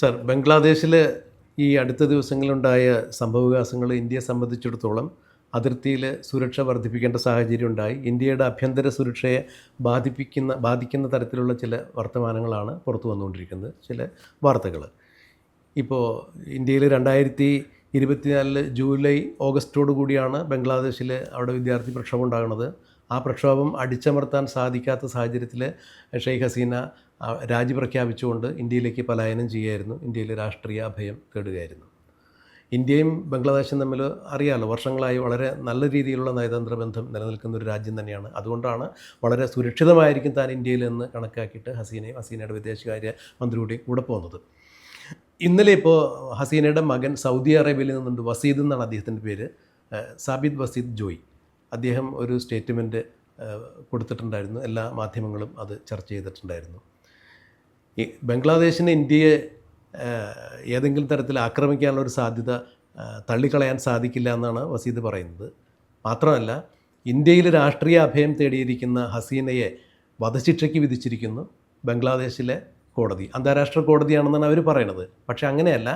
Sir ബംഗ്ലാദേശിൽ ഈ അടുത്ത ദിവസങ്ങളിലുണ്ടായ സംഭവവികാസങ്ങൾ ഇന്ത്യയെ സംബന്ധിച്ചിടത്തോളം അതിർത്തിയിൽ സുരക്ഷ വർദ്ധിപ്പിക്കേണ്ട സാഹചര്യം ഉണ്ടായി. ഇന്ത്യയുടെ ആഭ്യന്തര സുരക്ഷയെ ബാധിപ്പിക്കുന്ന ബാധിക്കുന്ന തരത്തിലുള്ള ചില വർത്തമാനങ്ങളാണ് പുറത്തു വന്നുകൊണ്ടിരിക്കുന്നത്. ചില വാർത്തകൾ ഇപ്പോൾ ഇന്ത്യയിൽ രണ്ടായിരത്തി ഇരുപത്തിനാലിൽ ജൂലൈ ഓഗസ്റ്റോടു കൂടിയാണ് ബംഗ്ലാദേശിൽ അവിടെ വിദ്യാർത്ഥി പ്രക്ഷോഭം ഉണ്ടാകുന്നത്. ആ പ്രക്ഷോഭം അടിച്ചമർത്താൻ സാധിക്കാത്ത സാഹചര്യത്തിൽ ഷെയ്ഖ് ഹസീന രാജി പ്രഖ്യാപിച്ചുകൊണ്ട് ഇന്ത്യയിലേക്ക് പലായനം ചെയ്യുകയായിരുന്നു. ഇന്ത്യയിൽ രാഷ്ട്രീയ അഭയം തേടുകയായിരുന്നു. ഇന്ത്യയും ബംഗ്ലാദേശും തമ്മിൽ അറിയാമല്ലോ വർഷങ്ങളായി വളരെ നല്ല രീതിയിലുള്ള നയതന്ത്ര ബന്ധം നിലനിൽക്കുന്ന ഒരു രാജ്യം തന്നെയാണ്. അതുകൊണ്ടാണ് വളരെ സുരക്ഷിതമായിരിക്കും താൻ ഇന്ത്യയിൽ എന്ന് കണക്കാക്കിയിട്ട് ഹസീനയും ഹസീനയുടെ വിദേശകാര്യ മന്ത്രിയുടെയും കൂടെ പോകുന്നത്. ഇന്നലെ ഇപ്പോൾ ഹസീനയുടെ മകൻ സൗദി അറേബ്യയിൽ നിന്നുണ്ട് വസീദ് എന്നാണ് അദ്ദേഹത്തിന്റെ പേര്. സാബിദ് വസീദ് ജോയ്. അദ്ദേഹം ഒരു സ്റ്റേറ്റ്മെന്റ് കൊടുത്തിട്ടുണ്ടായിരുന്നു. എല്ലാ മാധ്യമങ്ങളും അത് ചർച്ച ചെയ്തിട്ടുണ്ടായിരുന്നു. ഈ ബംഗ്ലാദേശിന് ഇന്ത്യയെ ഏതെങ്കിലും തരത്തിൽ ആക്രമിക്കാനുള്ള ഒരു സാധ്യത തള്ളിക്കളയാൻ സാധിക്കില്ല എന്നാണ് വസീദ് പറയുന്നത്. മാത്രമല്ല ഇന്ത്യയിൽ രാഷ്ട്രീയ അഭയം തേടിയിരിക്കുന്ന ഹസീനയെ വധശിക്ഷയ്ക്ക് വിധിച്ചിരിക്കുന്നു ബംഗ്ലാദേശിലെ കോടതി. അന്താരാഷ്ട്ര കോടതിയാണെന്നാണ് അവർ പറയുന്നത് പക്ഷേ അങ്ങനെയല്ല.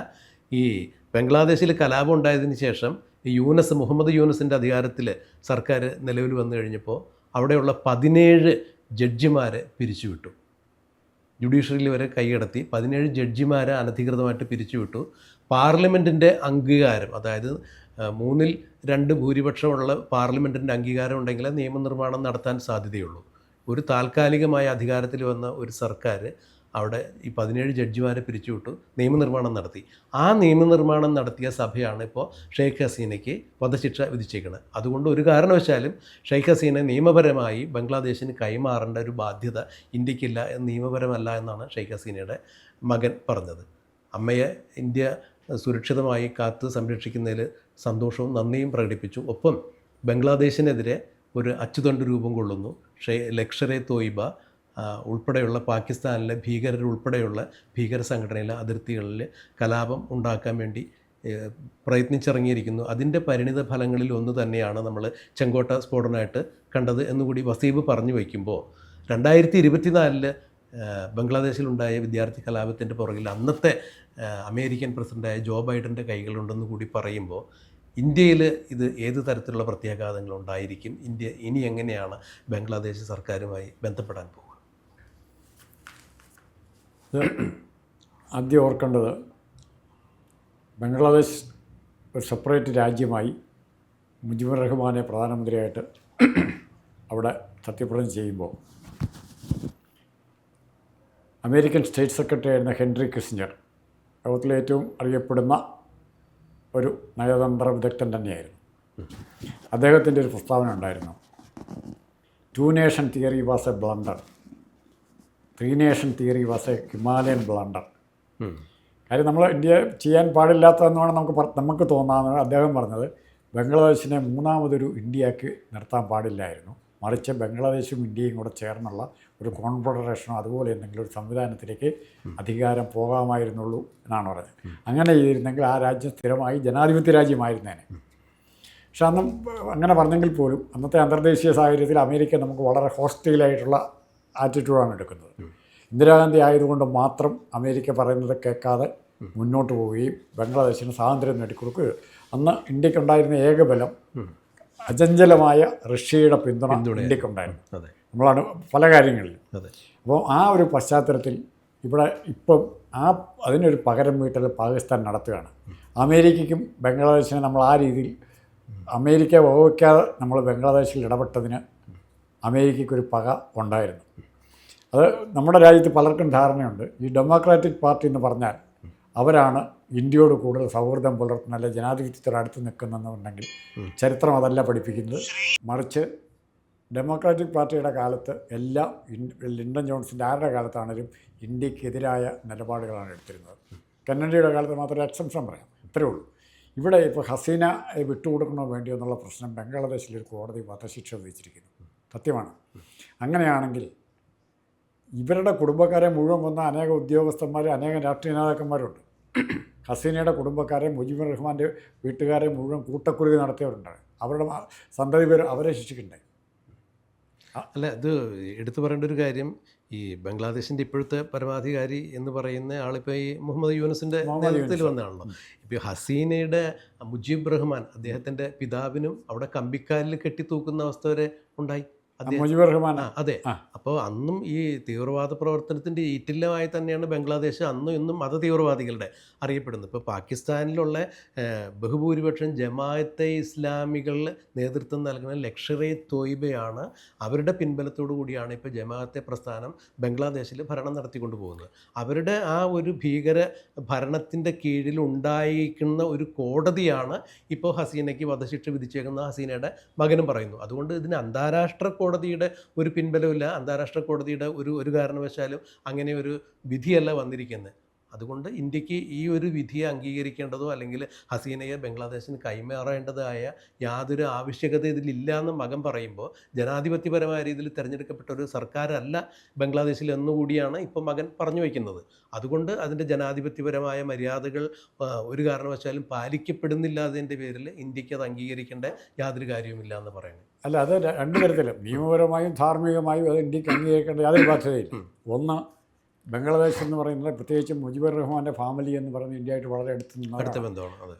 ഈ ബംഗ്ലാദേശിൽ കലാപം ഉണ്ടായതിന് ശേഷം യൂനസ് മുഹമ്മദ് യൂനസിന്റെ അധികാരത്തിൽ സർക്കാർ നിലവിൽ വന്നു കഴിഞ്ഞപ്പോൾ അവിടെയുള്ള പതിനേഴ് ജഡ്ജിമാരെ പിരിച്ചുവിട്ടു. ജുഡീഷ്യറിയിൽ വരെ കൈയടത്തി പതിനേഴ് ജഡ്ജിമാരെ അനധികൃതമായിട്ട് പിരിച്ചുവിട്ടു. പാർലമെന്റിന്റെ അംഗീകാരം അതായത് മൂന്നിൽ രണ്ട് ഭൂരിപക്ഷമുള്ള പാർലമെന്റിന്റെ അംഗീകാരം ഉണ്ടെങ്കിലേ നിയമനിർമ്മാണം നടത്താൻ സാധ്യതയുള്ളൂ. ഒരു താൽക്കാലികമായ അധികാരത്തിൽ വന്ന ഒരു സർക്കാർ അവിടെ ഈ പതിനേഴ് ജഡ്ജിമാരെ പിരിച്ചുവിട്ടു നിയമനിർമ്മാണം നടത്തി. ആ നിയമനിർമ്മാണം നടത്തിയ സഭയാണ് ഇപ്പോൾ ഷെയ്ഖ് ഹസീനയ്ക്ക് വധശിക്ഷ വിധിച്ചേക്കുന്നത് അതുകൊണ്ട് ഒരു കാരണവശാലും ഷെയ്ഖ് ഹസീന നിയമപരമായി ബംഗ്ലാദേശിന് കൈമാറേണ്ട ഒരു ബാധ്യത ഇന്ത്യക്കില്ല നിയമപരമല്ല എന്നാണ് ഷെയ്ഖ് ഹസീനയുടെ മകൻ പറഞ്ഞത്. അമ്മയെ ഇന്ത്യ സുരക്ഷിതമായി കാത്ത് സംരക്ഷിക്കുന്നതിൽ സന്തോഷവും നന്ദിയും പ്രകടിപ്പിച്ചു. ഒപ്പം ബംഗ്ലാദേശിനെതിരെ ഒരു അച്ചുതണ്ട് രൂപം കൊള്ളുന്നു. ഷെ ലക്ഷറെ തോയിബ ഉൾപ്പെടെയുള്ള പാകിസ്ഥാനിലെ ഭീകരരുൾപ്പെടെയുള്ള ഭീകര സംഘടനയിലെ അതിർത്തികളിൽ കലാപം ഉണ്ടാക്കാൻ വേണ്ടി പ്രയത്നിച്ചിറങ്ങിയിരിക്കുന്നു. അതിന്റെ പരിണിത ഫലങ്ങളിൽ ഒന്ന് തന്നെയാണ് നമ്മൾ ചെങ്കോട്ട സ്ഫോടനമായിട്ട് കണ്ടത് എന്നുകൂടി വസീബ് പറഞ്ഞു വയ്ക്കുമ്പോൾ രണ്ടായിരത്തി ഇരുപത്തിനാലിൽ ബംഗ്ലാദേശിലുണ്ടായ വിദ്യാർത്ഥി കലാപത്തിന്റെ പുറകിൽ അന്നത്തെ അമേരിക്കൻ പ്രസിഡന്റായ ജോ ബൈഡന്റെ കൈകളുണ്ടെന്ന് കൂടി പറയുമ്പോൾ ഇന്ത്യയിൽ ഇത് ഏത് തരത്തിലുള്ള പ്രത്യാഘാതങ്ങൾ ഉണ്ടായിരിക്കും? ഇന്ത്യ ഇനി എങ്ങനെയാണ് ബംഗ്ലാദേശ് സർക്കാരുമായി ബന്ധപ്പെടാൻ പോകുക ഇത് ആദ്യം ഓർക്കേണ്ടത് ബംഗ്ലാദേശ് ഒരു സെപ്പറേറ്റ് രാജ്യമായി മുജിബുർ റഹ്മാനെ പ്രധാനമന്ത്രിയായിട്ട് അവിടെ സത്യപ്രതിജ്ഞ ചെയ്യുമ്പോൾ അമേരിക്കൻ സ്റ്റേറ്റ് സെക്രട്ടറി ആയിരുന്ന ഹെൻറി കിസിഞ്ചർ ലോകത്തിലെ ഏറ്റവും അറിയപ്പെടുന്ന ഒരു നയതന്ത്ര വിദഗ്ധൻ തന്നെയായിരുന്നു. അദ്ദേഹത്തിന്റെ ഒരു പ്രസ്താവന ഉണ്ടായിരുന്നു. Two nation theory was a blunder. Three nation theory was a Himalayan blunder കാര്യം നമ്മൾ ഇന്ത്യ ചെയ്യാൻ പാടില്ലാത്തതെന്നാണ് നമുക്ക് നമുക്ക് തോന്നാമെന്ന് അദ്ദേഹം പറഞ്ഞത്. ബംഗ്ലാദേശിനെ മൂന്നാമതൊരു ഇന്ത്യയ്ക്ക് നിർത്താൻ പാടില്ലായിരുന്നു. മറിച്ച് ബംഗ്ലാദേശും ഇന്ത്യയും കൂടെ ചേർന്നുള്ള ഒരു കോൺഫെഡറേഷനോ അതുപോലെ എന്തെങ്കിലും ഒരു സംവിധാനത്തിലേക്ക് അധികാരം പോകാമായിരുന്നുള്ളൂ എന്നാണ് പറഞ്ഞത്. അങ്ങനെ ചെയ്തിരുന്നെങ്കിൽ ആ രാജ്യം സ്ഥിരമായി ജനാധിപത്യ രാജ്യമായിരുന്നേനെ. പക്ഷെ അന്നും അങ്ങനെ പറഞ്ഞെങ്കിൽ പോലും അന്നത്തെ അന്തർദേശീയ സാഹചര്യത്തിൽ അമേരിക്ക നമുക്ക് വളരെ ഹോസ്റ്റൈലായിട്ടുള്ള ആറ്റിറ്റ്യൂഡാണ് എടുക്കുന്നത്. ഇന്ദിരാഗാന്ധി ആയതുകൊണ്ട് മാത്രം അമേരിക്ക പറയുന്നത് കേൾക്കാതെ മുന്നോട്ട് പോവുകയും ബംഗ്ലാദേശിന് സ്വാതന്ത്ര്യം നേടിക്കൊടുക്കുകയും അന്ന് ഇന്ത്യക്കുണ്ടായിരുന്ന ഏകബലം അചഞ്ചലമായ റഷ്യയുടെ പിന്തുണ ഇന്ത്യക്കുണ്ടായിരുന്നു. നമ്മളാണ് പല കാര്യങ്ങളിലും. അപ്പോൾ ആ ഒരു പശ്ചാത്തലത്തിൽ ഇവിടെ ഇപ്പം ആ അതിനൊരു പകരം വീട്ടൽ പാകിസ്ഥാൻ നടത്തുകയാണ്. അമേരിക്കയ്ക്കും ബംഗ്ലാദേശിനെ നമ്മൾ ആ രീതിയിൽ അമേരിക്ക വകവയ്ക്കാതെ നമ്മൾ ബംഗ്ലാദേശിൽ ഇടപെട്ടതിന് അമേരിക്കയ്ക്കൊരു പക ഉണ്ടായിരുന്നു. അത് നമ്മുടെ രാജ്യത്ത് പലർക്കും ധാരണയുണ്ട്. ഈ ഡെമോക്രാറ്റിക് പാർട്ടി എന്ന് പറഞ്ഞാൽ അവരാണ് ഇന്ത്യയോട് കൂടുതൽ സൗഹൃദം പുലർത്തുന്ന അല്ലെ ജനാധിപത്യത്തോട് അടുത്ത് നിൽക്കുന്നെന്നുണ്ടെങ്കിൽ ചരിത്രം അതല്ല പഠിപ്പിക്കുന്നത്. മറിച്ച് ഡെമോക്രാറ്റിക് പാർട്ടിയുടെ കാലത്ത് എല്ലാം ലിണ്ടൻ ലിൻഡൻ ജോൺസിന്റെ ആരുടെ കാലത്താണെങ്കിലും ഇന്ത്യക്കെതിരായ നിലപാടുകളാണ് എടുത്തിരുന്നത്. കന്നഡയുടെ കാലത്ത് മാത്രമേ എക്സംഷൻ പറയാം. ഇത്രയേ ഉള്ളൂ. ഇവിടെ ഇപ്പോൾ ഹസീന വിട്ടുകൊടുക്കണോ വേണ്ടിയോ എന്നുള്ള പ്രശ്നം ബംഗ്ലാദേശിലൊരു കോടതി വധശിക്ഷ വിധിച്ചിരിക്കുന്നു. സത്യമാണ്. അങ്ങനെയാണെങ്കിൽ ഇവരുടെ കുടുംബക്കാരെ മുഴുവൻ കൊന്ന അനേക ഉദ്യോഗസ്ഥന്മാർ അനേകം രാഷ്ട്രീയ നേതാക്കന്മാരുണ്ട്. ഹസീനയുടെ കുടുംബക്കാരെ മുജിബുർ റഹ്മാന്റെ വീട്ടുകാരെ മുഴുവൻ കൂട്ടക്കുരുതി നടത്തിയവരുണ്ട്. അവരുടെ സന്തതി പേര് അവരെ ശിക്ഷിക്കണ്ടേ അല്ല ഇത് എടുത്തു പറയേണ്ട ഒരു കാര്യം ഈ ബംഗ്ലാദേശിന്റെ ഇപ്പോഴത്തെ പരമാധികാരി എന്ന് പറയുന്ന ആളിപ്പോൾ ഈ മുഹമ്മദ് യൂനസിന്റെ നേതൃത്വത്തിൽ വന്നതാണല്ലോ. ഇപ്പോൾ ഹസീനയുടെ മുജീബ് റഹ്മാൻ അദ്ദേഹത്തിന്റെ പിതാവിനും അവിടെ കമ്പിക്കാലിൽ കെട്ടിത്തൂക്കുന്ന അവസ്ഥ വരെ ഉണ്ടായി. മുജിബുർ റഹ്മാൻ അതെ. അപ്പോൾ അന്നും ഈ തീവ്രവാദ പ്രവർത്തനത്തിന്റെ ഈറ്റില്ലമായി തന്നെയാണ് ബംഗ്ലാദേശ് അന്നും ഇന്നും മത തീവ്രവാദികളുടെ അറിയപ്പെടുന്നത്. ഇപ്പോൾ പാകിസ്ഥാനിലുള്ള ബഹുഭൂരിപക്ഷം ജമാഅത്തെ ഇസ്ലാമികളിൽ നേതൃത്വം നൽകുന്ന ലക്ഷറെ തോയ്ബയാണ് അവരുടെ പിൻബലത്തോടു കൂടിയാണ് ഇപ്പോൾ ജമാഅത്തെ പ്രസ്ഥാനം ബംഗ്ലാദേശിൽ ഭരണം നടത്തിക്കൊണ്ട് പോകുന്നത്. അവരുടെ ആ ഒരു ഭീകര ഭരണത്തിന്റെ കീഴിൽ ഉണ്ടായിരിക്കുന്ന ഒരു കോടതിയാണ് ഇപ്പോൾ ഹസീനയ്ക്ക് വധശിക്ഷ വിധിച്ചേക്കുന്ന ഹസീനയുടെ മകനും പറയുന്നു. അതുകൊണ്ട് ഇതിന് അന്താരാഷ്ട്ര കോടതിയുടെ ഒരു പിൻബലമില്ല അന്താരാഷ്ട്ര കോടതിയുടെ ഒരു ഒരു കാരണവശാലും അങ്ങനെ ഒരു വിധിയല്ല വന്നിരിക്കുന്നത്. അതുകൊണ്ട് ഇന്ത്യയ്ക്ക് ഈ ഒരു വിധിയെ അംഗീകരിക്കേണ്ടതോ അല്ലെങ്കിൽ ഹസീനയെ ബംഗ്ലാദേശിന് കൈമാറേണ്ടതായ യാതൊരു ആവശ്യകത ഇതിലില്ല എന്ന് മകൻ പറയുമ്പോൾ ജനാധിപത്യപരമായ രീതിയിൽ തിരഞ്ഞെടുക്കപ്പെട്ട ഒരു സർക്കാരല്ല ബംഗ്ലാദേശിൽ എന്നുകൂടിയാണ് ഇപ്പം മകൻ പറഞ്ഞു വയ്ക്കുന്നത്. അതുകൊണ്ട് അതിന്റെ ജനാധിപത്യപരമായ മര്യാദകൾ ഒരു കാരണവശാലും പാലിക്കപ്പെടുന്നില്ല പാലിക്കപ്പെടുന്നില്ലാതിന്റെ പേരിൽ ഇന്ത്യയ്ക്ക് അത് അംഗീകരിക്കേണ്ട യാതൊരു കാര്യവുമില്ല എന്ന് പറയുന്നത് അല്ല അത് രണ്ടു രണ്ട് തരത്തിലും. നിയമപരമായും ധാർമ്മികമായും അത് ഇന്ത്യയ്ക്ക് അംഗീകരിക്കേണ്ട യാതൊരു ബാധ്യതയില്ല. ഒന്ന് ബംഗ്ലാദേശ് എന്ന് പറയുന്നത് പ്രത്യേകിച്ച് മുജിബുർ റഹ്മാന്റെ ഫാമിലി എന്ന് പറയുന്നത് ഇന്ത്യയായിട്ട് വളരെ അടുത്ത് അടുത്ത ബന്ധമാണ്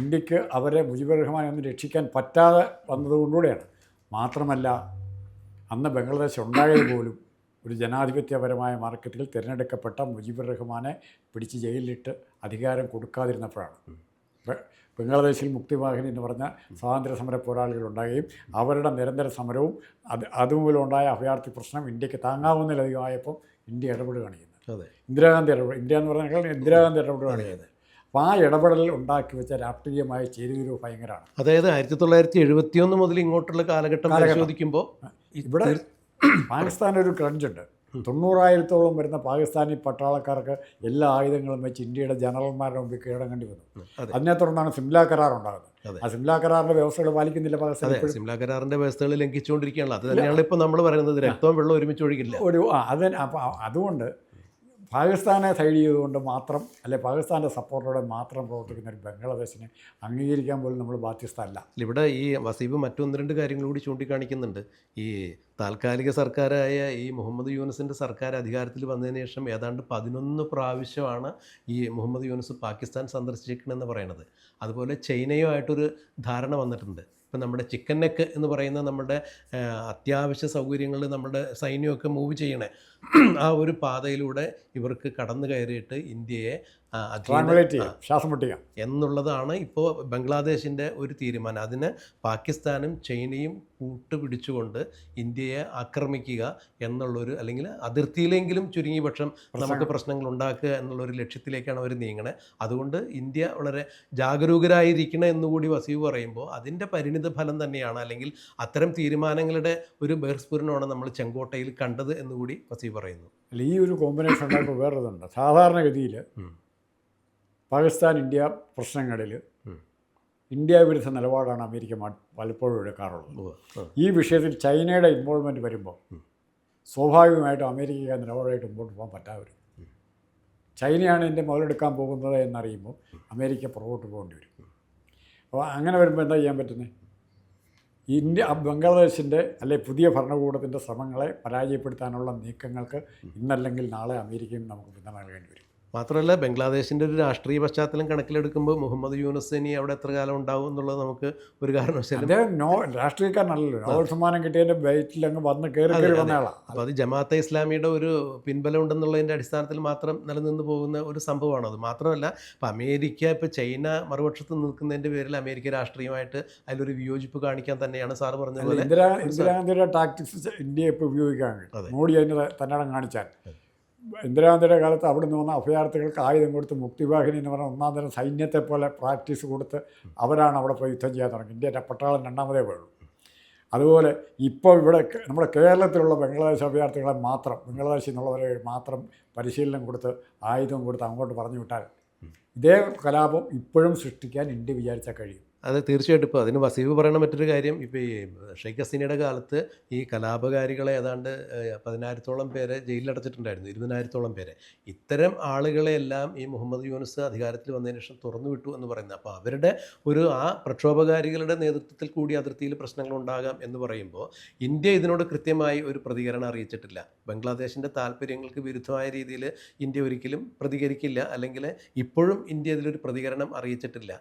ഇന്ത്യയ്ക്ക് അവരെ മുജിബുർ റഹ്മാനെ ഒന്ന് രക്ഷിക്കാൻ പറ്റാതെ വന്നതുകൊണ്ടുകൂടെയാണ്. മാത്രമല്ല അന്ന് ബംഗ്ലാദേശ് ഉണ്ടായത് പോലും ഒരു ജനാധിപത്യപരമായ മാർക്കറ്റിൽ തിരഞ്ഞെടുക്കപ്പെട്ട മുജിബുർ റഹ്മാനെ പിടിച്ച് ജയിലിലിട്ട് അധികാരം കൊടുക്കാതിരുന്നപ്പോഴാണ്. ബംഗ്ലാദേശിൽ മുക്തിവാഹിനി എന്ന് പറഞ്ഞ സ്വാതന്ത്ര്യ സമര പോരാളികളുണ്ടാകുകയും അവരുടെ നിരന്തര സമരവും അത് അതുമൂലം ഉണ്ടായ അഭയാർത്ഥി പ്രശ്നം ഇന്ത്യയ്ക്ക് താങ്ങാവുന്നതിലധികമായപ്പോൾ ഇന്ത്യ ഇടപെടുകയാണ് കാണിക്കുന്നത് അതെ. ഇന്ദിരാഗാന്ധി ഇടപെടൽ ഇന്ത്യ എന്ന് പറഞ്ഞാൽ ഇന്ദിരാഗാന്ധി ഇടപെടുകയാണ് കാണിക്കുന്നത് അപ്പോൾ ആ ഇടപെടൽ ഉണ്ടാക്കി വെച്ച രാഷ്ട്രീയമായ ചേരുതിരിവ് ഭയങ്കരമാണ് അതായത് ആയിരത്തി തൊള്ളായിരത്തി എഴുപത്തി ഒന്ന് മുതൽ ഇങ്ങോട്ടുള്ള കാലഘട്ടം പരിശോധിക്കുമ്പോൾ ഇവിടെ പാകിസ്ഥാൻ ഒരു ക്രഞ്ചുണ്ട് തൊണ്ണൂറായിരത്തോളം വരുന്ന പാകിസ്ഥാനി പട്ടാളക്കാർക്ക് എല്ലാ ആയുധങ്ങളും വെച്ച് ഇന്ത്യയുടെ ജനറൽമാരുടെ മുമ്പിൽ കീഴടങ്ങേണ്ടി വന്നു. അതെ. അതിനെ തുടർന്നാണ് സിംല കരാർ ഉണ്ടാകുന്നത്. ആ സിംല കരാറിന്റെ വ്യവസ്ഥകൾ പാലിക്കുന്നില്ല പാകിസ്ഥാൻ സിംല കരാറിന്റെ വ്യവസ്ഥകൾ ലംഘിച്ചുകൊണ്ടിരിക്കുകയാണല്ലോ. അത് തന്നെയാണ് ഇപ്പോൾ നമ്മൾ പറയുന്നത്. രക്തവും വെള്ളം ഒരുമിച്ച് ഒഴുകില്ല. ഒരു അതെ അപ്പം അതുകൊണ്ട് പാകിസ്ഥാനെ സൈഡ് ചെയ്തുകൊണ്ട് മാത്രം അല്ലെ പാകിസ്ഥാന്റെ സപ്പോർട്ടോടെ മാത്രം പ്രവർത്തിക്കുന്ന ഒരു ബംഗ്ലാദേശിനെ അംഗീകരിക്കാൻ പോലും നമ്മൾ ബാധ്യസ്ഥല്ല ഇവിടെ ഈ വസീബ് മറ്റൊന്ന് രണ്ട് കാര്യങ്ങൾ കൂടി ചൂണ്ടിക്കാണിക്കുന്നുണ്ട്. ഈ താൽക്കാലിക സർക്കാരായ ഈ മുഹമ്മദ് യൂനസിന്റെ സർക്കാർ അധികാരത്തിൽ വന്നതിന് ശേഷം ഏതാണ്ട് പതിനൊന്ന് പ്രാവശ്യമാണ് ഈ മുഹമ്മദ് യൂനസ് പാകിസ്ഥാൻ സന്ദർശിക്കണമെന്ന് പറയുന്നത്. അതുപോലെ ചൈനയുമായിട്ടൊരു ധാരണ വന്നിട്ടുണ്ട്. ഇപ്പം നമ്മുടെ ചിക്കൻ നെക്ക് എന്ന് പറയുന്ന നമ്മുടെ അത്യാവശ്യ സൗകര്യങ്ങൾ നമ്മുടെ സൈന്യമൊക്കെ മൂവ് ചെയ്യണേ. ആ ഒരു പാതയിലൂടെ ഇവർക്ക് കടന്നു കയറിയിട്ട് ഇന്ത്യയെ ശ്വാസം മുട്ടിക്കാം എന്നുള്ളതാണ് ഇപ്പോൾ ബംഗ്ലാദേശിന്റെ ഒരു തീരുമാനം. അതിന് പാകിസ്ഥാനും ചൈനയും കൂട്ടുപിടിച്ചുകൊണ്ട് ഇന്ത്യയെ ആക്രമിക്കുക എന്നുള്ളൊരു അല്ലെങ്കിൽ അതിർത്തിയിലെങ്കിലും ചുരുങ്ങിയ പക്ഷം നമുക്ക് പ്രശ്നങ്ങൾ ഉണ്ടാക്കുക എന്നുള്ളൊരു ലക്ഷ്യത്തിലേക്കാണ് അവർ നീങ്ങണേ. അതുകൊണ്ട് ഇന്ത്യ വളരെ ജാഗരൂകരായിരിക്കണം എന്നുകൂടി വസീവ് പറയുമ്പോൾ അതിന്റെ പരിണിത ഫലം തന്നെയാണ്. അല്ലെങ്കിൽ അത്തരം തീരുമാനങ്ങളുടെ ഒരു ബഹിർസ്ഫുരണമാണ് നമ്മൾ ചെങ്കോട്ടയിൽ കണ്ടത് എന്നുകൂടി വസീവ് പറയുന്നു. അല്ല ഈ ഒരു കോമ്പിനേഷൻ ഉണ്ടാക്കുമ്പോൾ വേറൊരിതുണ്ട്. സാധാരണഗതിയിൽ. പാകിസ്ഥാൻ ഇന്ത്യ പ്രശ്നങ്ങളിൽ. ഇന്ത്യ വിരുദ്ധ നിലപാടാണ് അമേരിക്ക പലപ്പോഴും എടുക്കാറുള്ളത്. ഈ വിഷയത്തിൽ ചൈനയുടെ ഇൻവോൾവ്മെന്റ് വരുമ്പോൾ സ്വാഭാവികമായിട്ടും അമേരിക്ക നിലപാടായിട്ട് മുമ്പോട്ട് പോകാൻ പറ്റാവരും ചൈനയാണ് എന്റെ മുതലെടുക്കാൻ പോകുന്നത് എന്നറിയുമ്പോൾ അമേരിക്ക പുറകോട്ട് പോകേണ്ടി വരും. അപ്പോൾ അങ്ങനെ വരുമ്പോൾ എന്താ ചെയ്യാൻ പറ്റുന്നത്? ഇന്ത്യ ബംഗ്ലാദേശിന്റെ അല്ലെ പുതിയ ഭരണകൂടത്തിന്റെ ശ്രമങ്ങളെ പരാജയപ്പെടുത്താനുള്ള നീക്കങ്ങൾക്ക് ഇന്നല്ലെങ്കിൽ നാളെ അമേരിക്കയും നമുക്ക് പിന്തുണ നൽകേണ്ടി വരും. മാത്രമല്ല ബംഗ്ലാദേശിന്റെ ഒരു രാഷ്ട്രീയ പശ്ചാത്തലം കണക്കിലെടുക്കുമ്പോൾ മുഹമ്മദ് യൂനസ് ഇനി അവിടെ എത്ര കാലം ഉണ്ടാവും എന്നുള്ളത് നമുക്ക് ഒരു കാരണവശാലും രാഷ്ട്രീയക്കാരനല്ലോ നോ രാഷ്ട്രീയക്കാരനല്ലല്ലോ. നോബൽ സമ്മാനം കിട്ടിയതിന്റെ ബൈറ്റിൽ അങ്ങ് വന്ന് കയറി വന്നയാളാണ് അപ്പോൾ അത്. ജമാഅത്തെ ഇസ്ലാമിയുടെ ഒരു പിൻബലം ഉണ്ടെന്നുള്ളതിന്റെ അടിസ്ഥാനത്തിൽ മാത്രം നിലനിന്ന് പോകുന്ന ഒരു സംഭവമാണ്. അത് മാത്രമല്ല ഇപ്പോൾ അമേരിക്ക ഇപ്പോൾ ചൈന മറുപക്ഷത്ത് നിൽക്കുന്നതിന്റെ പേരിൽ അമേരിക്ക രാഷ്ട്രീയമായിട്ട് അതിലൊരു വിയോജിപ്പ് കാണിക്കാൻ തന്നെയാണ് സാർ പറഞ്ഞത് ഇന്ദിരാ ഇന്ദിരാഗാന്ധിയുടെ ടാക്ടിക്സ് ഇന്ത്യ ഇപ്പോൾ ഉപയോഗിക്കാൻ മോഡി അതിന് തന്നെയാണ് കാണിച്ചാൽ. ഇന്ദിരാഗാന്ധിയുടെ കാലത്ത് അവിടെ നിന്ന് വന്ന അഭയാർത്ഥികൾക്ക് ആയുധം കൊടുത്ത് മുക്തിവാഹിനി എന്ന് പറഞ്ഞ ഒന്നാം തരം സൈന്യത്തെ പോലെ പ്രാക്ടീസ് കൊടുത്ത് അവരാണ് അവിടെ പോയി യുദ്ധം ചെയ്യാൻ തുടങ്ങി. ഇന്ത്യയുടെ പട്ടാളം രണ്ടാമതേ പോയുള്ളൂ. അതുപോലെ ഇപ്പോൾ ഇവിടെ നമ്മുടെ കേരളത്തിലുള്ള ബംഗ്ലാദേശ് അഭയാർത്ഥികളെ മാത്രം ബംഗ്ലാദേശിൽ നിന്നുള്ളവരെ മാത്രം പരിശീലനം കൊടുത്ത് ആയുധം കൊടുത്ത് അങ്ങോട്ട് പറഞ്ഞു വിട്ടാൽ ഇതേ കലാപം ഇപ്പോഴും സൃഷ്ടിക്കാൻ ഇന്ത്യ വിചാരിച്ചാൽ കഴിയും. അത് തീർച്ചയായിട്ടും ഇപ്പോൾ അതിന് വസീഫ് പറയുന്ന മറ്റൊരു കാര്യം ഇപ്പോൾ ഈ ഷെയ്ഖ് ഹസീനയുടെ കാലത്ത് ഈ കലാപകാരികളെ ഏതാണ്ട് പതിനായിരത്തോളം പേരെ ജയിലിലടച്ചിട്ടുണ്ടായിരുന്നു ഇരുപതിനായിരത്തോളം പേരെ. ഇത്തരം ആളുകളെല്ലാം ഈ മുഹമ്മദ് യൂനുസ് അധികാരത്തിൽ വന്നതിന് ശേഷം തുറന്നു വിട്ടു എന്ന് പറയുന്നത്. അപ്പോൾ അവരുടെ ഒരു ആ പ്രക്ഷോഭകാരികളുടെ നേതൃത്വത്തിൽ കൂടി അതിർത്തിയിൽ പ്രശ്നങ്ങൾ ഉണ്ടാകാം എന്ന് പറയുമ്പോൾ ഇന്ത്യ ഇതിനോട് കൃത്യമായി ഒരു പ്രതികരണം അറിയിച്ചിട്ടില്ല. ബംഗ്ലാദേശിന്റെ താല്പര്യങ്ങൾക്ക് വിരുദ്ധമായ രീതിയിൽ ഇന്ത്യ ഒരിക്കലും പ്രതികരിക്കില്ല അല്ലെങ്കിൽ ഇപ്പോഴും ഇന്ത്യ ഇതിലൊരു പ്രതികരണം അറിയിച്ചിട്ടില്ല.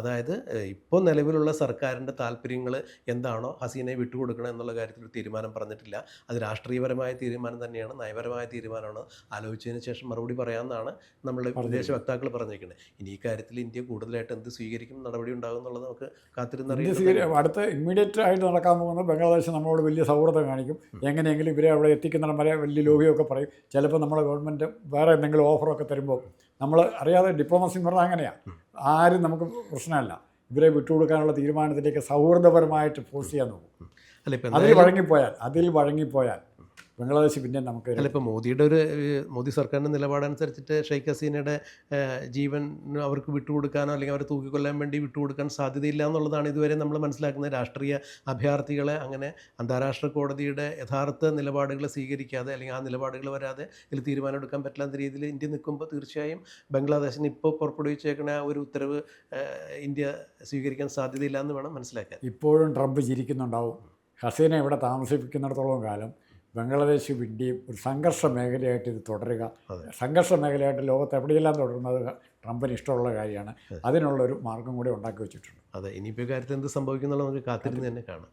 അതായത് ഇപ്പോൾ നിലവിലുള്ള സർക്കാരിന്റെ താല്പര്യങ്ങൾ എന്താണോ ഹസീനയെ വിട്ടുകൊടുക്കണം എന്നുള്ള കാര്യത്തിൽ ഒരു തീരുമാനം പറഞ്ഞിട്ടില്ല. അത് രാഷ്ട്രീയപരമായ തീരുമാനം തന്നെയാണ് നയപരമായ തീരുമാനമാണ്. ആലോചിച്ചതിന് ശേഷം മറുപടി പറയാമെന്നാണ് നമ്മളുടെ വിദേശ വക്താക്കൾ പറഞ്ഞിരിക്കുന്നത് ഇനി ഈ കാര്യത്തിൽ ഇന്ത്യ കൂടുതലായിട്ട് എന്ത് സ്വീകരിക്കും നടപടി ഉണ്ടാകും എന്നുള്ളത് നമുക്ക് കാത്തിരുന്നറിയാം അടുത്ത ഇമ്മീഡിയറ്റ് ആയിട്ട് നടക്കാൻ പോകുന്നത് ബംഗ്ലാദേശ് നമ്മളോട് വലിയ സൗഹൃദം കാണിക്കും. എങ്ങനെയെങ്കിലും ഇവരെ അവിടെ എത്തിക്കുന്ന വരെ വലിയ ലോബിയൊക്കെ പറയും. ചിലപ്പോൾ നമ്മുടെ ഗവൺമെന്റ് വേറെ എന്തെങ്കിലും ഓഫറൊക്കെ തരുമ്പോൾ നമ്മൾ അറിയാതെ ഡിപ്ലോമസി എന്ന് പറഞ്ഞാൽ അങ്ങനെയാണ് ആരും നമുക്ക് പ്രശ്നമല്ല. ഇവരെ വിട്ടുകൊടുക്കാനുള്ള തീരുമാനത്തിലേക്ക് സൗഹൃദപരമായിട്ട് ഫോഴ്സ് ചെയ്യാൻ നോക്കും. അതിൽ വഴങ്ങിപ്പോയാൽ അതിൽ വഴങ്ങിപ്പോയാൽ ബംഗ്ലാദേശ് പിന്നെ നമുക്ക് അല്ല ഇപ്പോൾ മോദിയുടെ ഒരു മോദി സർക്കാരിന്റെ നിലപാടനുസരിച്ചിട്ട് ഷെയ്ഖ് ഹസീനയുടെ ജീവൻ അവർക്ക് വിട്ടുകൊടുക്കാനോ അല്ലെങ്കിൽ അവരെ തൂക്കിക്കൊല്ലാൻ വേണ്ടി വിട്ടുകൊടുക്കാൻ സാധ്യതയില്ല എന്നുള്ളതാണ് ഇതുവരെ നമ്മൾ മനസ്സിലാക്കുന്ന രാഷ്ട്രീയ അഭയാർത്ഥികളെ അങ്ങനെ അന്താരാഷ്ട്ര കോടതിയുടെ യഥാർത്ഥ നിലപാടുകൾ സ്വീകരിക്കാതെ അല്ലെങ്കിൽ ആ നിലപാടുകൾ വരാതെ ഇതിൽ തീരുമാനമെടുക്കാൻ പറ്റില്ലാത്ത രീതിയിൽ ഇന്ത്യ നിൽക്കുമ്പോൾ തീർച്ചയായും ബംഗ്ലാദേശിന് ഇപ്പോൾ പുറപ്പെടുവിച്ചേക്കുന്ന ആ ഒരു ഉത്തരവ് ഇന്ത്യ സ്വീകരിക്കാൻ സാധ്യതയില്ല എന്ന് വേണം മനസ്സിലാക്കാൻ. ഇപ്പോഴും ട്രംപ് ചിരിക്കുന്നുണ്ടാവും. ഹസീന ഇവിടെ താമസിപ്പിക്കുന്നിടത്തോളം കാലം ബംഗ്ലാദേശും ഇന്ത്യയും ഒരു സംഘർഷ മേഖലയായിട്ട് ഇത് തുടരുക. സംഘർഷ മേഖലയായിട്ട് ലോകത്ത് എവിടെയെല്ലാം തുടരുന്നത് ട്രംപിന് ഇഷ്ടമുള്ള കാര്യമാണ്. അതിനുള്ളൊരു മാർഗം കൂടി ഉണ്ടാക്കി വെച്ചിട്ടുണ്ട്. അതെ ഇനിയിപ്പോൾ കാര്യത്തിൽ എന്ത് സംഭവിക്കുന്നുള്ളത് നമുക്ക് കാത്തിരുന്ന് തന്നെ കാണാം.